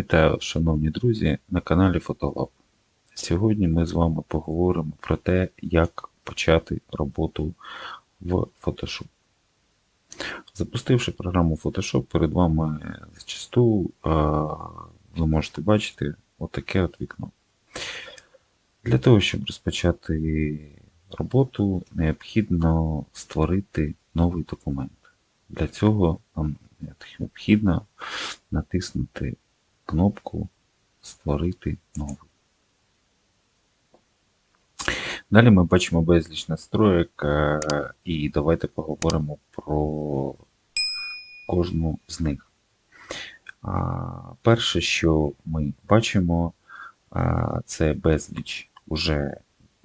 Вітаю, шановні друзі, на каналі Фотолаб. Сьогодні ми з вами поговоримо про те, як почати роботу в Photoshop. Запустивши програму Photoshop, перед вами зачасту ви можете бачити отаке от вікно. Для того, щоб розпочати роботу, необхідно створити новий документ. Для цього нам необхідно натиснути кнопку Створити новий. Далі ми бачимо безліч настроєк, е, і давайте поговоримо про кожну з них. Перше, що ми бачимо, це безліч уже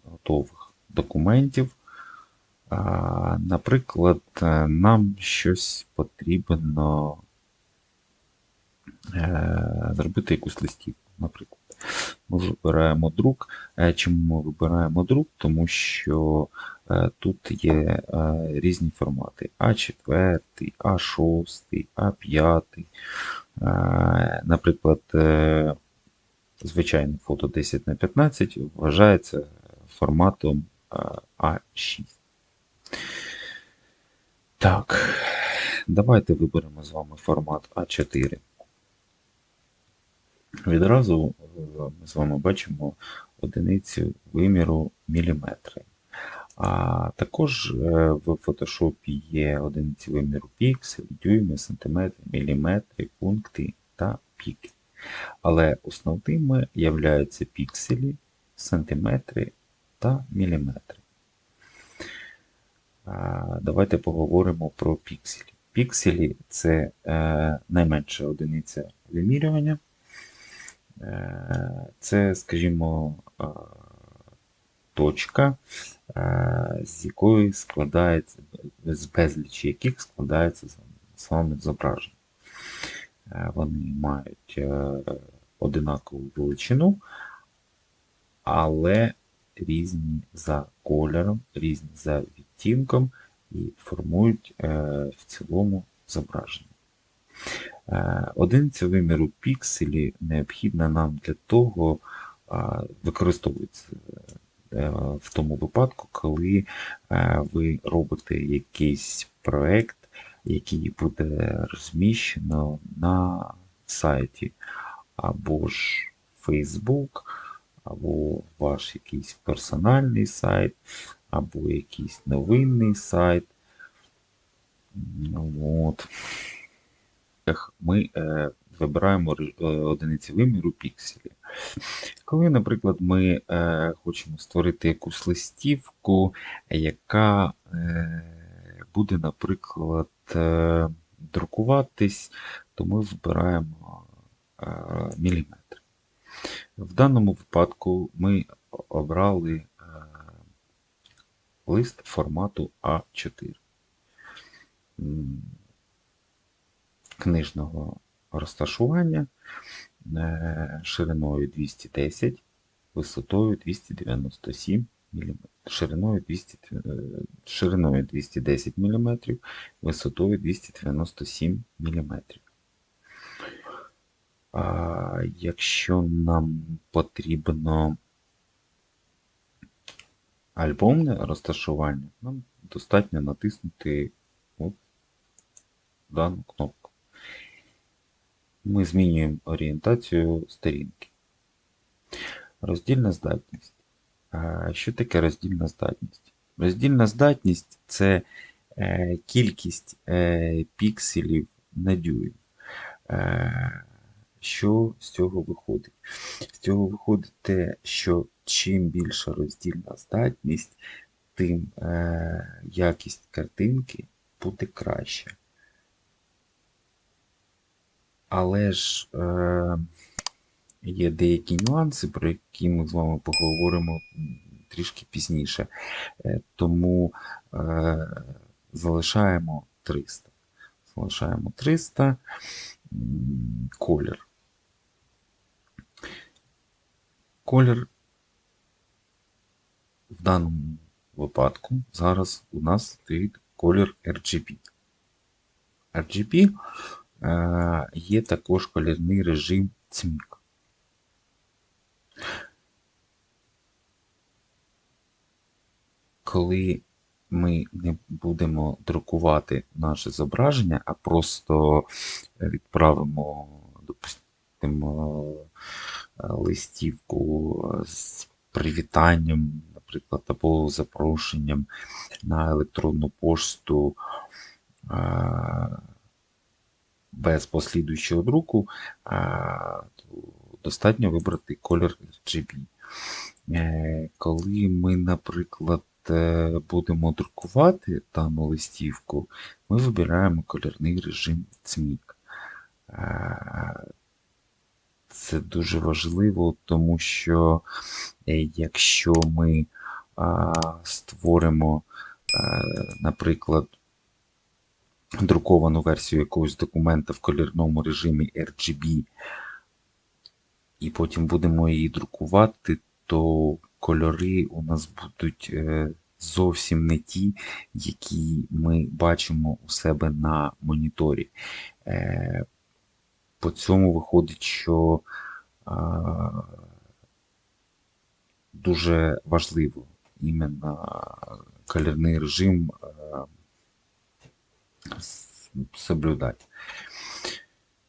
готових документів. Наприклад, е, нам щось потрібно е, зробити якусь листівку. Наприклад, ми вибираємо друк. Е, Чому ми вибираємо друк? Тому що е, тут є е, різні формати А4, А6, А5. Е, Наприклад, е, звичайне фото 10 на 15 вважається форматом е, А6. Так, давайте виберемо з вами формат А4. Відразу ми з вами бачимо одиницю виміру міліметри. А також е, в Photoshop є одиниці виміру піксель, дюйми, сантиметри, міліметри, пункти та піки. Але основними являються пікселі, сантиметри та міліметри. Давайте поговоримо про пікселі. Пікселі це е, найменша одиниця вимірювання. Е, Це, скажімо, е, точка, е, з якої складається, з безлічі яких складається саме зображення. Вони мають одинакову величину, але різні за кольором, різні за відтінком і формують в цілому зображення. Е, Одиниця виміру пікселі необхідна нам для того, використовується е, в тому випадку, коли е, ви робите якийсь проект, який буде розміщено на сайті або ж Facebook, або ваш якийсь персональний сайт, або якийсь новинний сайт. От. Ех, Ми е, вибираємо е, одиниці виміру пікселі. Коли, наприклад, ми е, хочемо створити якусь листівку, яка буде, наприклад, друкуватись, то ми вибираємо міліметри. В даному випадку ми обрали лист формату А4 м, книжного розташування е, шириною 210, висотою 297 мм, шириною, 200, е, шириною 210 мм, висотою 297 мм. А якщо нам потрібно альбомне розташування, нам достатньо натиснути от дану кнопку. Ми змінюємо орієнтацію сторінки. Роздільна здатність. Що таке роздільна здатність? Роздільна здатність це е, кількість е, пікселів на дюйм. Е, Що з цього виходить? З цього виходить те, що чим більша роздільна здатність, тим якість картинки буде краща. Але ж е, є деякі нюанси, про які ми з вами поговоримо трішки пізніше. Е, тому е, залишаємо 300. Залишаємо 300 колір. Колір в даному випадку зараз у нас стоїть колір RGB. RGB є також колірний режим цмік. Коли ми не будемо друкувати наше зображення, а просто відправимо, допустимо, листівку з привітанням, наприклад, або запрошенням на електронну пошту а, без послідуючого друку, достатньо вибрати колір RGB. Е, Коли ми, наприклад, е, будемо друкувати дану листівку, ми вибираємо кольорний режим цмік. Е, Це дуже важливо, тому що якщо ми створимо, наприклад, друковану версію якогось документа в кольорному режимі RGB, і потім будемо її друкувати, то кольори у нас будуть е, зовсім не ті, які ми бачимо у себе на моніторі. Е, По цьому виходить, що дуже важливо іменно кольорний режим е, соблюдати.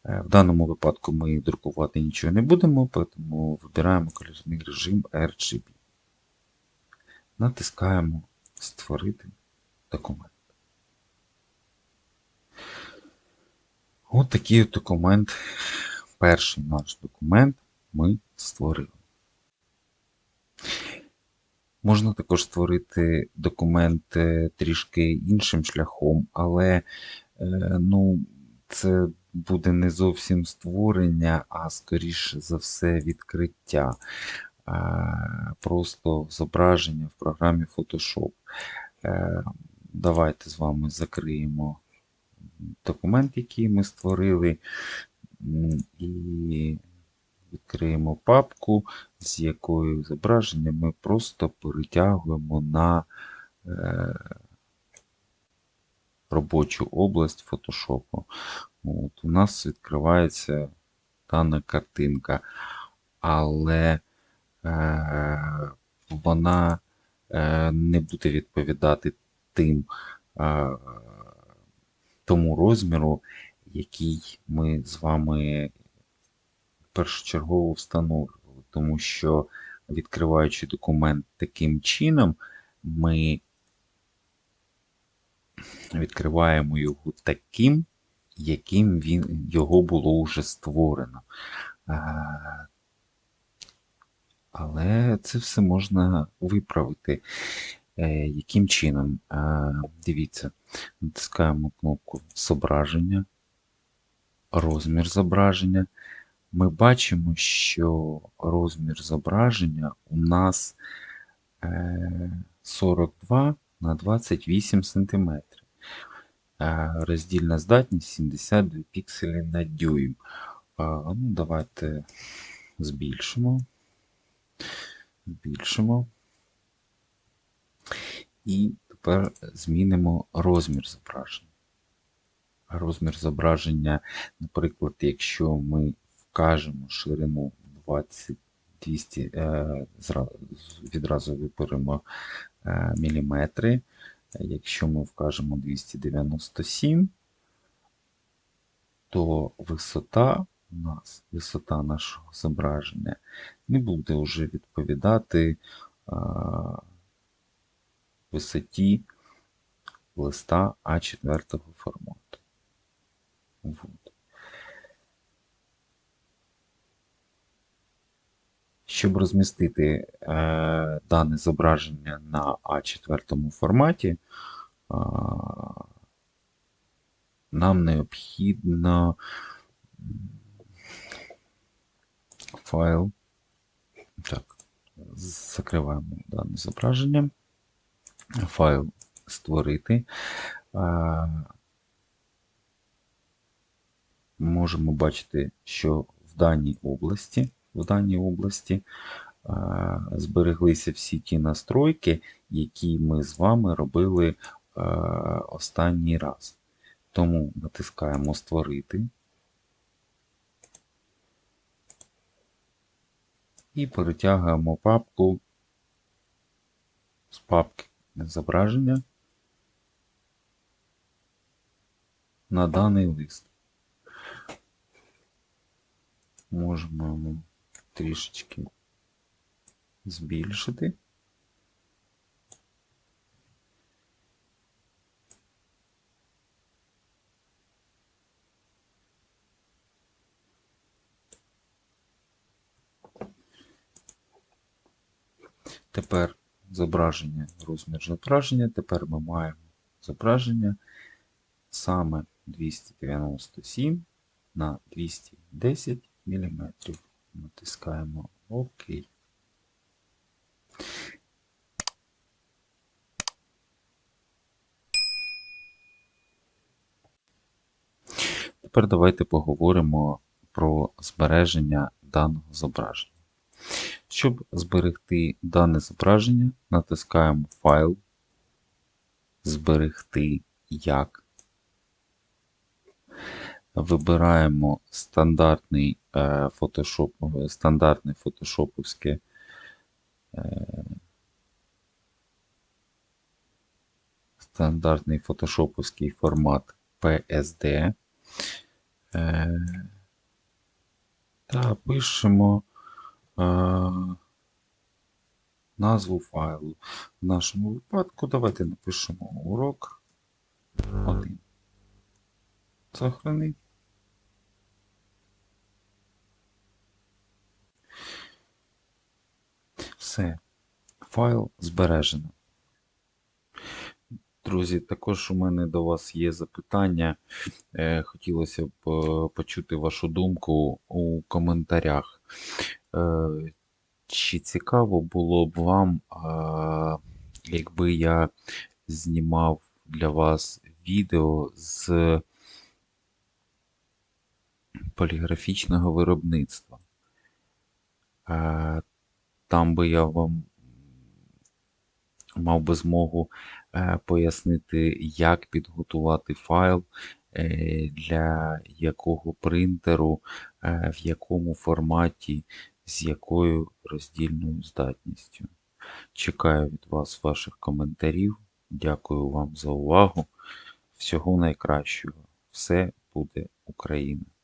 Е, В даному випадку ми друкувати нічого не будемо, тому вибираємо кольорний режим RGB. Натискаємо Створити документ. От такий документ. Перший наш документ ми створили. Можна також створити документ трішки іншим шляхом, але е, ну, це буде не зовсім створення, а скоріше за все відкриття. Е, Просто зображення в програмі Photoshop. Е, Давайте з вами закриємо документ, який ми створили, і відкриємо папку, з якою зображення ми просто перетягуємо на е, робочу область Photoshop. От, у нас відкривається дана картинка, але е, вона е, не буде відповідати тим, е, тому розміру, який ми з вами першочергово встановлювали, тому що відкриваючи документ таким чином, ми відкриваємо його таким, яким він, його було вже створено. Е, Але це все можна виправити. Е, Яким чином? Е, Дивіться, натискаємо кнопку зображення, розмір зображення. Ми бачимо, що розмір зображення у нас е, 42 на 28 см. Роздільна здатність 72 пікселі на дюйм. Е, Ну, давайте збільшимо. Збільшимо. І тепер змінимо розмір зображення. Розмір зображення, наприклад, якщо ми вкажемо ширину 20 200, е, відразу виберемо е, міліметри. Якщо ми вкажемо 297, то висота у нас, висота нашого зображення не буде вже відповідати е, висоті листа А4 формату. Щоб розмістити е, дане зображення на А4 форматі, е, нам необхідно файл. Так, закриваємо дане зображення. Файл створити. Е, можемо бачити, що в даній області, в даній області е, збереглися всі ті настройки, які ми з вами робили е, останній раз. Тому натискаємо Створити. і перетягуємо папку з папки зображення на даний лист. Можемо трішечки збільшити. Тепер зображення, розмір зображення. Тепер ми маємо зображення саме 297 на 210 мм. Натискаємо ОК. Тепер давайте поговоримо про збереження даного зображення. Щоб зберегти дане зображення, натискаємо Файл, Зберегти як. Вибираємо стандартний е, Photoshop, е, стандартне фотошоповське е, стандартний фотошоповський формат PSD. Е, та пишемо е, назву файлу. В нашому випадку давайте напишемо урок 1. Сохрани. Все. Файл збережено. Друзі, також у мене до вас є запитання. Е, Хотілося б е, почути вашу думку у коментарях. Е, Чи цікаво було б вам, якби я знімав для вас відео з поліграфічного виробництва? Там би я вам мав би змогу е, пояснити, як підготувати файл, е, для якого принтеру, е, в якому форматі, з якою роздільною здатністю. Чекаю від вас ваших коментарів. Дякую вам за увагу. Всього найкращого. Все буде Україна!